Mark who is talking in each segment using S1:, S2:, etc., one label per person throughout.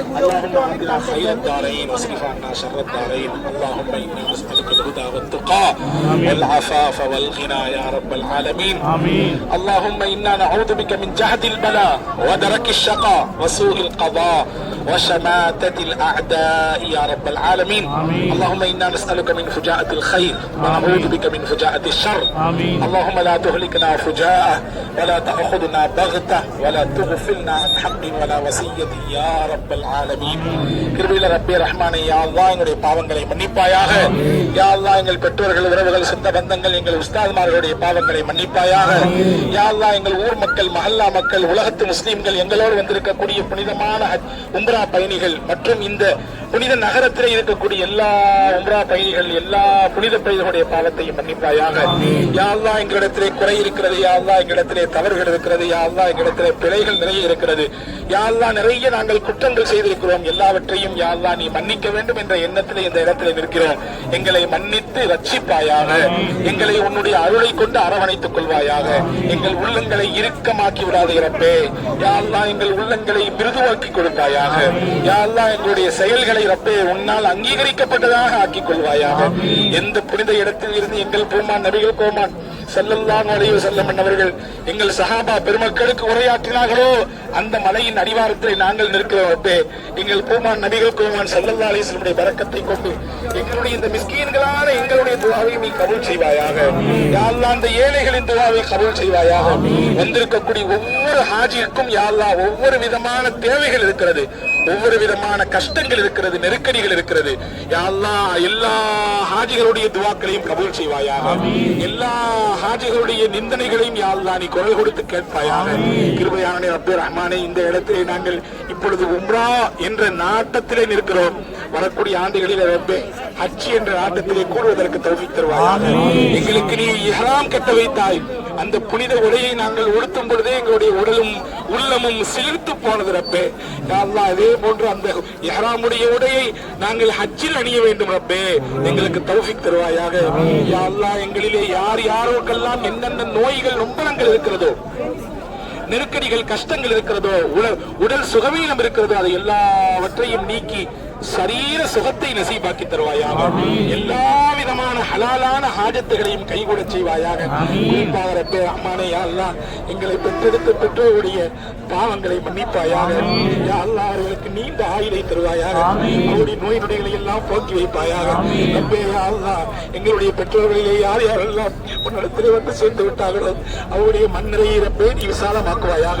S1: اللهم خير الدارين شر الدارين اللهم أنا نسالك الهدى والتقى والعفاف والغنى يا رب العالمين
S2: آمين
S1: اللهم إنا نعوذ بك من جهد البلاء ودرك الشقاء وسوء القضاء. وشماتة الأعداء يا رب العالمين
S2: آمين.
S1: اللهم إنا نسألك من فجاءة الخير ونعوذ بك من فجاءة الشر
S2: آمين.
S1: اللهم لا تهلكنا فجاءة ولا تأخذنا بغتة ولا تغفلنا عن حق ولا وصية يا رب العالمين கிருபையில ரப்பே ரஹ்மானே யா அல்லாஹ் எங்களுடைய பாவங்களை மன்னிப்பாயாக யா அல்லாஹ் எங்கள் பெற்றோர்கள் உறவுகள் சொந்த பந்தங்கள் எங்கள் உஸ்தாத்மார்களுடைய பாவங்களை மன்னிப்பாயாக யா அல்லாஹ் எங்கள் ஊர் மக்கள் மஹல்லா மக்கள் உலகத்து முஸ்லிம்கள் எங்களோடு வந்திருக்கக்கூடிய புனிதமான ஹஜ் உம்ரா பயணிகள் மற்றும் இந்த புனித நகரத்தில் இருக்கக்கூடிய எல்லா உம்ரா பயணிகள் எல்லா புனித பயணிகளுடைய பாலத்தையும் மன்னிப்பாயாக. யாழ்லா எங்களிடத்திலே குறை இருக்கிறது. யாழ்லா எங்களிடத்திலே தவறுகள் இருக்கிறது. யாழ்லா எங்களிடத்திலே பிழைகள் நிறைய இருக்கிறது. யாழ்லா நிறைய நாங்கள் குற்றங்கள் செய்திருக்கிறோம். எல்லாவற்றையும் யாழ்லா நீ மன்னிக்க வேண்டும் என்ற எண்ணத்திலே இந்த இடத்திலே நிற்கிறோம். எங்களை மன்னித்து ரட்சிப்பாயாக. எங்களை உன்னுடைய அருளை கொண்டு அரவணைத்துக் கொள்வாயாக. எங்கள் உள்ளங்களை இறுக்கமாக்கி விடாது இறப்பே யாழ்லா எங்கள் உள்ளங்களை மிருதுவாக்கி கொடுப்பாயாக. எங்களுடைய செயல்களை ரப்பே உன்னால் அங்கீகரிக்கப்பட்டதாக ஆக்கிக் கொள்வாயாக எந்த புனித இடத்தில் இருந்து எங்கள் கோமான் நபிகள் கோமான் செல்லல்லாம் அலைவு செல்லம் அவர்கள் எங்கள் சஹாபா பெருமக்களுக்கு உரையாற்றினார்களோ அந்த மலையின் அடிவாரத்தில் நாங்கள் நிற்கிறோம் ரப்பே. எங்கள் கோமான் நபிகள் கோமான் செல்லல்லா அலிஸ்லமுடைய பறக்கத்தை கொண்டு எங்களுடைய இந்த மிஸ்கீன்களான எங்களுடைய துவாவை நீ கபூல் செய்வாயாக. யா அல்லாஹ் அந்த ஏழைகளின் துவாவை கபூல் செய்வாயாக. வந்திருக்கக்கூடிய ஒவ்வொரு ஹாஜிக்கும் யா அல்லாஹ் ஒவ்வொரு விதமான தேவைகள் இருக்கிறது. ஒவ்வொரு விதமான கஷ்டங்கள் இருக்கிறது நெருக்கடிகள் இருக்கிறது. அல்லாஹ் எல்லா ஹாஜிகளுடைய துவாக்களையும் கபூல் செய்வாயாக. எல்லா ஹாஜிகளுடைய நிந்தனைகளையும் யா அல்லாஹ் நீ குரல் கொடுத்து கேட்பாயாக. கிருபையான ரப்பே ரஹ்மானே இந்த இடத்திலே நாங்கள் இப்பொழுது உம்ரா என்ற நாட்டத்திலே நிற்கிறோம். வரக்கூடிய ஆண்டுகளில் ரப்பே ஹஜ் என்ற நாட்டத்திலே கூடுவதற்கு தௌஃபீக் தருவாயாக. எங்களுக்கு நீ இஹ்ராம் கட்ட வைத்தாய். அந்த புனித உடையை நாங்கள் உடுத்தும் பொழுதே எங்களுடைய உடலும் உள்ளமும் சிலிர்த்து போனது ரப்பே. யா அதே போன்று அந்த யாராமுடைய உடையை நாங்கள் ஹஜ்ஜில் அணிய வேண்டும் ரப்பே. எங்களுக்கு தௌஃபிக் தருவாயாக. யா எங்களிலே யார் யாரோக்கெல்லாம் எந்தெந்த நோய்கள் நொம்பலங்கள் இருக்கிறதோ நெருக்கடிகள் கஷ்டங்கள் இருக்கிறதோ உடல் உடல் சுகவீனம் இருக்கிறதோ அதை எல்லாவற்றையும் நீக்கி சரீர சுகத்தை நசீபாக்கி தருவாயாக. எல்லா விதமான ஹலாலான ஹாஜத்துகளையும் கைகூட செய்வாயாக. குறிப்பாக ரப்பே யா எங்களை பெற்றெடுத்த பெற்றோருடைய பாவங்களை மன்னிப்பாயாக. யா அவர்களுக்கு நீண்ட ஆயுளை தருவாயாக. அவருடைய நோய் நொடிகளை எல்லாம் போக்கி வைப்பாயாக. யா எங்களுடைய பெற்றோர்களிலே யார் யாரெல்லாம் உன்னிடத்தில் வந்து சேர்ந்து விட்டார்களோ அவருடைய மண்ணறையை ரப்பே நீ விசாலமாக்குவாயாக.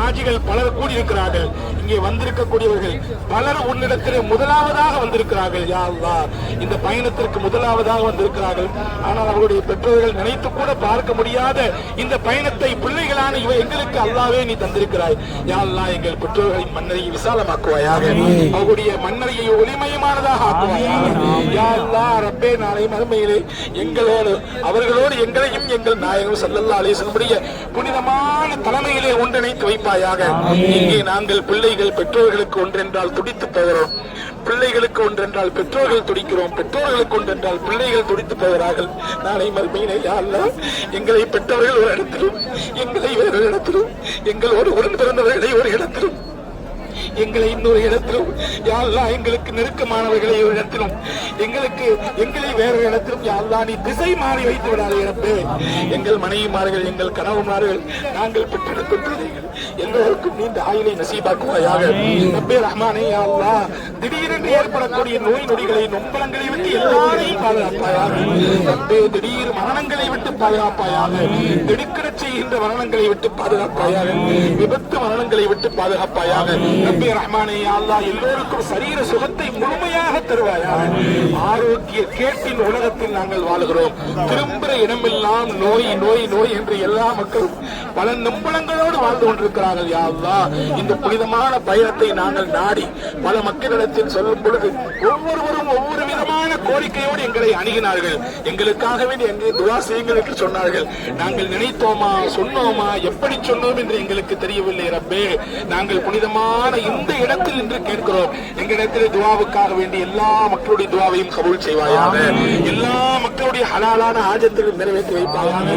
S1: ஹாஜிகள் பலர் கூடியிருக்கிறார்கள். இங்கே வந்திருக்கக்கூடியவர்கள் பலர் உன்னிடத்தில் முதலாவதாக வந்திருக்கிறார்கள் யா இந்த பயணத்திற்கு முதலாவதாக வந்திருக்கிறார்கள். ஆனால் அவருடைய பெற்றோர்கள் நினைத்து கூட பார்க்க முடியாத இந்த பயணத்தை பிள்ளைகளான இவ எங்களுக்கு அல்லாவே நீ தந்திருக்கிறாய். யா எங்கள் பெற்றோர்களின் மன்னரையை விசாலமாக்குவாயாக. அவருடைய மன்னரையை ஒளிமயமானதாக ஆக்குவாயாக. யா ரப்பே நாளை மறுமையிலே எங்களோடு அவர்களோடு எங்களையும் எங்கள் நாயகம் சல்லல்லா அலிசனுடைய புனிதமான தலைமையிலே ஒன்றிணைத்து வைப்பாயாக. இங்கே நாங்கள் பிள்ளைகள் பெற்றோர்களுக்கு ஒன்றென்றால் துடித்து போகிறோம். பிள்ளைகளுக்கு ஒன்றென்றால் பெற்றோர்கள் துடிக்கிறோம். பெற்றோர்களுக்கு ஒன்றென்றால் பிள்ளைகள் துடித்து போகிறார்கள். நாளை மறுமையிலே யா அல்லாஹ் எங்களை பெற்றவர்கள் ஒரு இடத்திலும் எங்களை வேறு இடத்திலும் எங்களோடு உடன் பிறந்தவர்களை ஒரு இடத்திலும் எங்களை இன்னொரு இடத்திலும் யா அல்லாஹ் எங்களுக்கு நெருக்கமானவர்களை ஒரு இடத்திலும் எங்களுக்கு எங்களை வேறு இடத்திலும் யா அல்லாஹ் நீ திசை மாறி வைத்து விடாதே இறப்பே. எங்கள் மனைவிமார்கள் எங்கள் கணவன்மார்கள் நாங்கள் பெற்றெடுக்கும் பிள்ளைகள் எல்லோருக்கும் நீண்ட ஆயுளை நசீபாக்குவாயாக. ரப்பே ரஹ்மானே யா அல்லாஹ் திடீரென்று ஏற்படக்கூடிய நோய் நொடிகளை நொம்பலங்களை விட்டு எல்லாரையும் பாதுகாப்பாயாக. திடீர் மரணங்களை விட்டு பாதுகாப்பாயாக. திடுக்கிடச் செய்கின்ற மரணங்களை விட்டு பாதுகாப்பாயாக விபத்து மரணங்களை விட்டு பாதுகாப்பாயாக நம்பி ரஹ்மானே அல்லா எல்லோருக்கும் சரீர சுகத்தை முழுமையாக தருவாயாக. ஆரோக்கிய கேட்டின் உலகத்தில் நாங்கள் வாழுகிறோம். திரும்புகிற இடமெல்லாம் நோய் நோய் நோய் என்று எல்லா மக்களும் பல நம்பளங்களோடு வாழ்ந்து கொண்டிருக்கிறார்கள். யாவா இந்த புனிதமான பயணத்தை நாங்கள் நாடி பல மக்களிடத்தில் சொல்லும் பொழுது ஒவ்வொருவரும் ஒவ்வொரு விதமான கோரிக்கையோடு எங்களை அணுகினார்கள். எங்களுக்காக வேண்டி எங்கே துவா செய்யுங்கள் என்று சொன்னார்கள். நாங்கள் நினைத்தோமா சொன்னோமா எப்படி சொன்னோம் என்று எங்களுக்கு தெரியவில்லை ரப்பே. நாங்கள் புனிதமான இந்த இடத்தில் இன்று கேட்கிறோம். எங்களிடத்தில் துவாவுக்காக வேண்டி எல்லா மக்களுடைய துவாவையும் கபூல் செய்வாயாக. எல்லா மக்களுடைய ஹலாலான ஆஜத்திலும் நிறைவேற்றி வைப்பாயாக.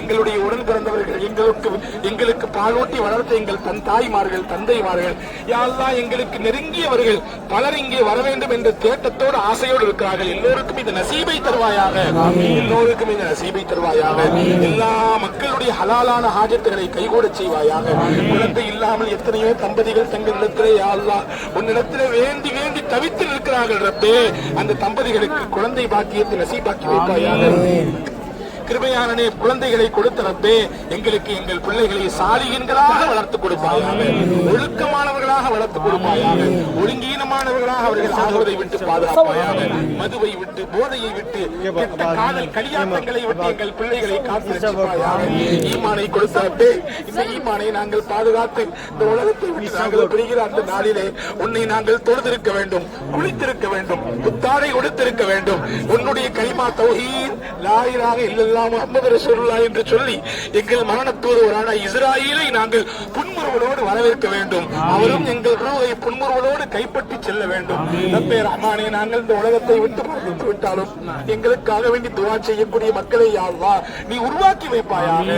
S1: எங்களுடைய உடன் பிறந்தவர்கள் எங்களுக்கு எங்களுக்கு பாலூட்டி வளர்த்த எங்கள் தன் தாய்மார்கள் தந்தைமார்கள் யாரெல்லாம் எங்களுக்கு நெருங்கியவர்கள் பலர் இங்கே வர வேண்டும் என்ற தேட்டத்தோடு ஆசையோடு இருக்கிறார்கள் எல்லோருக்கும் இந்த நசீபை தருவாயாக. எல்லோருக்கும் இந்த நசீபை தருவாயாக. எல்லா மக்களுடைய ஹலாலான ஹாஜத்துகளை கைகூட செய்வாயாக. குழந்தை இல்லாமல் எத்தனையோ தம்பதிகள் தங்கள் இடத்திலே அல்லாஹ் உன்னிடத்திலே வேண்டி வேண்டி தவித்து நிற்கிறார்கள் ரப்பே. அந்த தம்பதிகளுக்கு குழந்தை பாக்கியத்தை நசீபாக்கி வைப்பாயாக. கிருபையானனே குழந்தைகளை கொடுத்த ரப்பே எங்களுக்கு எங்கள் பிள்ளைகளை சாலிகன்களாக வளர்த்து கொடுப்பாயாக ஒழுக்கமானவர்களாக வளர்த்து கொடுப்பாயாக ஒழுங்கீனமானவர்களாக அவர்கள் ஆகுவதை விட்டு பாதுகாப்பாயாக மதுவை விட்டு போதையை விட்டு கெட்ட காதல் கலியாட்டங்களை விட்டு எங்கள் பிள்ளைகளை காத்து ஈமானை கொடுத்த ரப்பே இந்த ஈமானை நாங்கள் பாதுகாத்து இந்த உலகத்தை விட்டு நாங்கள் பிரிகிற அந்த நாளிலே உன்னை நாங்கள் தொழுதிருக்க வேண்டும் குளித்திருக்க வேண்டும் புத்தாடை கொடுத்திருக்க வேண்டும். உன்னுடைய கைமா தௌஹீத் லாயிலாக இல்லை இல்லல்லா முகமது ரசூலுல்லாஹ் என்று சொல்லி எங்கள் மரணத்தூதுவரான இஸ்ராயேலை நாங்கள் புன்முறுவலோடு வரவேற்க வேண்டும். அவரும் எங்கள் ரூவை புன்முறுவலோடு கைப்பற்றி செல்ல வேண்டும். ரப்பே ரஹ்மானே நாங்கள் இந்த உலகத்தை விட்டு மரணித்து விட்டாலும் எங்களுக்காக வேண்டி துவா செய்யக்கூடிய மக்களை யாழ்வா நீ உருவாக்கி வைப்பாயாக.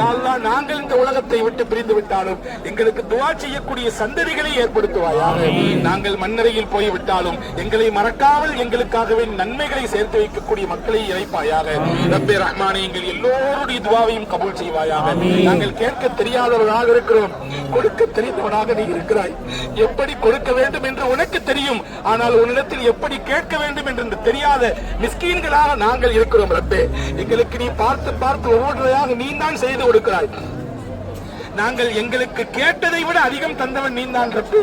S1: யாழ்வா நாங்கள் இந்த உலகத்தை விட்டு பிரிந்து விட்டாலும் எங்களுக்கு துவா செய்யக்கூடிய சந்ததிகளை ஏற்படுத்துவாயாக. நாங்கள் மண்ணறையில் போய் விட்டாலும் எங்களை மறக்காமல் எங்களுக்காகவே நன்மைகளை சேர்த்து வைக்கக்கூடிய மக்களை இறைப்பாயாக. ரப்பே ரஹ்மானே எங்கள் எல்லோருடைய துவாவையும் கபூல் செய்வாயாக. நாங்கள் கேட்க தெரியாதவர்களாக இருக்கிறோம். கொடுக்க தெரிந்தவனாக நீ இருக்கிறாய். எப்படி கொடுக்க வேண்டும் என்று உனக்கு தெரியும். ஆனால் உன்னிடத்தில் எப்படி கேட்க வேண்டும் என்று தெரியாத மிஸ்கீன்களாக நாங்கள் இருக்கிறோம் ரப்பே. எங்களுக்கு நீ பார்த்து பார்த்து ஒவ்வொன்றையாக நீ தான் செய்து கொடுக்கிறாய். நாங்கள் எங்களுக்கு கேட்டதை விட அதிகம் தந்தவன் நீ தான் ரப்பு.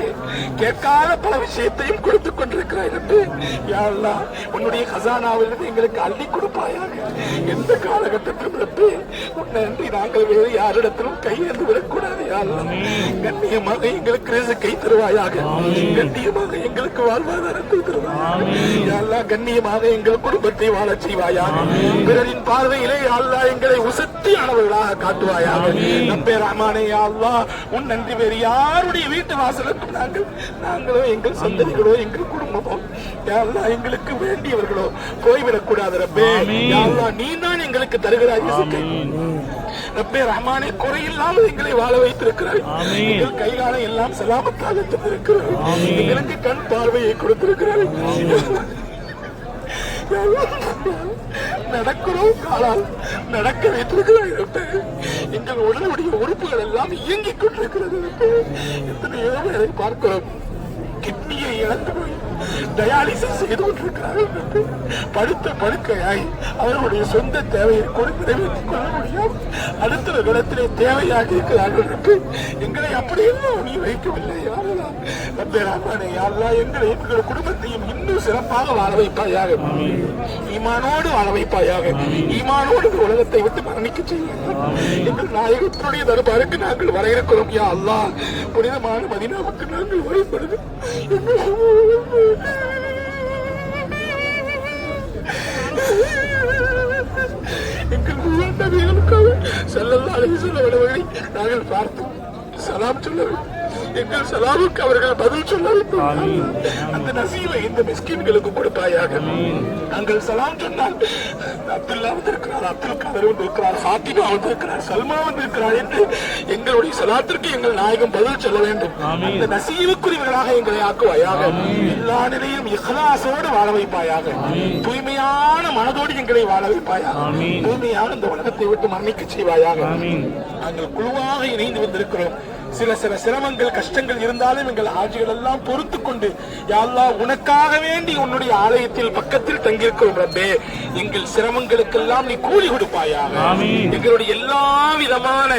S1: கேட்காத பல விஷயத்தையும் கொடுத்துக் கொண்டிருக்கிறாய் ரப்பு. யா அல்லாஹ், உன்னுடைய கசானாவிலிருந்து எங்களுக்கு அள்ளி கொடுப்பாயாக. எந்த காலகட்டத்திலும் ரப்பு உன்னை அன்றி நாங்கள் வேறு யாரிடத்திலும் கையேந்து விடக்கூடாது யா அல்லாஹ். கண்ணியமாக எங்களுக்கு ரிசுக்கை தருவாயாக. கண்ணியமாக எங்களுக்கு வாழ்வாதாரத்தை தருவாயாக. யா அல்லாஹ், கண்ணியமாக எங்கள் குடும்பத்தை வாழச் செய்வாயாக. பிறரின் பார்வையிலே யா அல்லாஹ் எங்களை உசத்தியானவர்களாக காட்டுவாயாக. நம்பே ரஹ்மானே யா உன் நன்றி வேறு யாருடைய வீட்டு வாசலுக்கும் நாங்கள் நாங்களோ எங்கள் சந்ததிகளோ எங்கள் குடும்பமோ யா அல்லாஹ் எங்களுக்கு வேண்டியவர்களோ போய்விடக் கூடாது ரப்பே. யா அல்லாஹ் நீ தான் எங்களுக்கு தருகிறாய் ரப்பே ரஹ்மானே குறையில்லாமல் எங்களை வாழ வைத்திருக்கிறாய். எங்கள் கைகால எல்லாம் சலாமத்தாக தந்திருக்கிறாய் எங்களுக்கு கண் பார்வையை கொடுத்திருக்கிறாய். நடக்கிறோம் காலால் நடக்க வைத்திருக்கிறாய் ரப்பே. எங்கள் உடலுடைய உறுப்புகள் எல்லாம் இயங்கிக் கொண்டிருக்கிறது. எத்தனையோ பேரை பார்க்கிறோம். கிட்னியை இழந்து போய் டயாலிசிஸ் செய்து கொண்டிருக்கிறார்கள் படுத்த படுக்கையாய் அவர்களுடைய சொந்த தேவையை கூட நிறைவேற்றிக் கொள்ள முடியும். அடுத்த இடத்திலே தேவையாக இருக்கிறார்கள் எங்களை அப்படியெல்லாம் நீ வைக்கவில்லை. ரப்பே எங்களை எங்கள் குடும்பத்தையும் இன்னும் சிறப்பாக வாழ வைப்பாயாக? ஈமானோடு வாழ வைப்பாயாக? ஈமானோடு உலகத்தை விட்டு மரணிக்க செய்வாயாக எங்கள் நாயகத்தினுடைய தர்பாருக்கு நாங்கள் வர இருக்கிறோம் யா அல்லாஹ் புனிதமான மதினாவுக்கு நாங்கள் வழிபடுது எங்கள் நபிகளுக்காக செல்லல்லா அழகி சொல்ல விடவில்லை நாங்கள் பார்த்தோம் சலாம் சொல்லவில்லை. எங்கள் சலாமுக்கு அவர்கள் பதில் சொல்ல வேண்டும் அந்த நசீவை இந்த மிஸ்கின்களுக்கு கொடுப்பாயாக. நாங்கள் சலாம் சொன்னால் அப்துல்லா வந்திருக்கிறார் அப்துல் கதர் வந்திருக்கிறார் ஃபாத்திமா வந்திருக்கிறார் சல்மா வந்திருக்கிறார் என்று எங்களுடைய சலாத்திற்கு எங்கள் நாயகம் பதில் சொல்ல வேண்டும். அந்த நசீவுக்குரியவர்களாக எங்களை ஆக்குவாயாக. எல்லா நிலையும் இஹ்லாசோடு வாழ வைப்பாயாக. தூய்மையான மனதோடு எங்களை வாழ வைப்பாயாக. தூய்மையான இந்த உலகத்தை விட்டு மரணிக்க செய்வாயாக. நாங்கள் குழுவாக இணைந்து வந்திருக்கிறோம். சில சில சிரமங்கள் கஷ்டங்கள் இருந்தாலும் எங்கள் ஆட்சிகள் எல்லாம் பொறுத்து கொண்டு யாழ்லா உனக்காக வேண்டி உன்னுடைய ஆலயத்தில் பக்கத்தில் தங்கியிருக்கிறோம் ரப்பே எங்கள் சிரமங்களுக்கெல்லாம் நீ கூலி கொடுப்பாயாக. எங்களுடைய எல்லா விதமான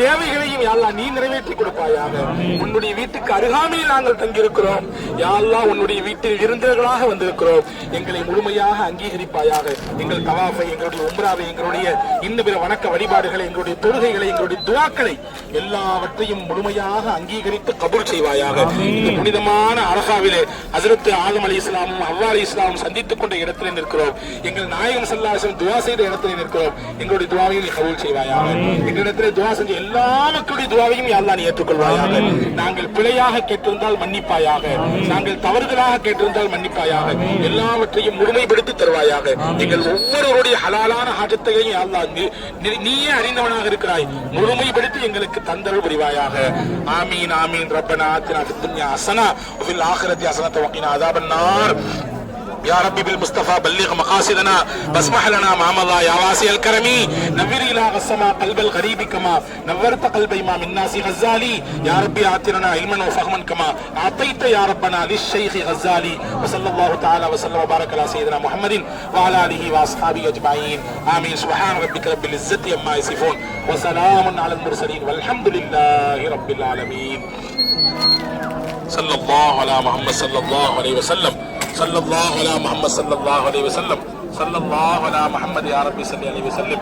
S1: தேவைகளையும் யாழ்லா நீ நிறைவேற்றி கொடுப்பாயாக. உன்னுடைய வீட்டுக்கு அருகாமையில் நாங்கள் தங்கியிருக்கிறோம். யாழ்லா உன்னுடைய வீட்டில் இருந்தவர்களாக வந்திருக்கிறோம். எங்களை முழுமையாக அங்கீகரிப்பாயாக. எங்கள் தவாஃபை எங்களுடைய உம்ராவை எங்களுடைய இன்ன பிற வணக்க வழிபாடுகளை எங்களுடைய தொழுகைகளை எங்களுடைய துவாக்களை எல்லாவற்றையும் முழுமையாக அங்கீகரித்து கபூல் செய்வாயாக. இந்த புனிதமான அரசாவிலே அசரத்து ஆதம் அலி இஸ்லாமும் அவ்வா அலி இஸ்லாமும் சந்தித்துக் கொண்ட இடத்திலே நிற்கிறோம். எங்கள் நாயகம் சல்லாசம் துவா செய்த இடத்திலே நிற்கிறோம். எங்களுடைய துவாவையும் நீ கபூல் செய்வாயாக. எங்களிடத்திலே துவா செஞ்ச எல்லா மக்களுடைய துவாவையும் யா நீ ஏற்றுக்கொள்வாயாக. நாங்கள் பிழையாக கேட்டிருந்தால் மன்னிப்பாயாக. நாங்கள் தவறுதலாக கேட்டிருந்தால் மன்னிப்பாயாக. எல்லாவற்றையும் முழுமைப்படுத்தி தருவாயாக. எங்கள் ஒவ்வொருவருடைய ஹலாலான ஹாஜத்தையும் யா நீயே அறிந்தவனாக இருக்கிறாய். முழுமைப்படுத்தி எங்களுக்கு தந்தரவு புரிவாயாக. آمين آمين. ربنا آتنا في الدنيا حسنة وفي الآخرة حسنة وقنا عذاب النار. يا ربي بالمصطفى بلغ مقاصدنا واسمح لنا ما مضى يا واسع الكرم. نور إله السماء قلب الغريب كما نورت قلب إمام الناس غزالي. يا ربي آتنا علما وفهما كما أعطيت يا ربنا للشيخ غزالي. وصلى الله تعالى وسلم وبارك على سيدنا محمد وعلى آله وأصحابه أجمعين. آمين. سبحان ربك رب العزة عما يصفون. وسلام على المرسلين. والحمد لله رب العالمين. صلى الله على محمد صلى الله عليه وسلم. صلى الله على محمد صلى الله عليه وسلم. صلى الله على محمد يا ربي صل عليه وسلم.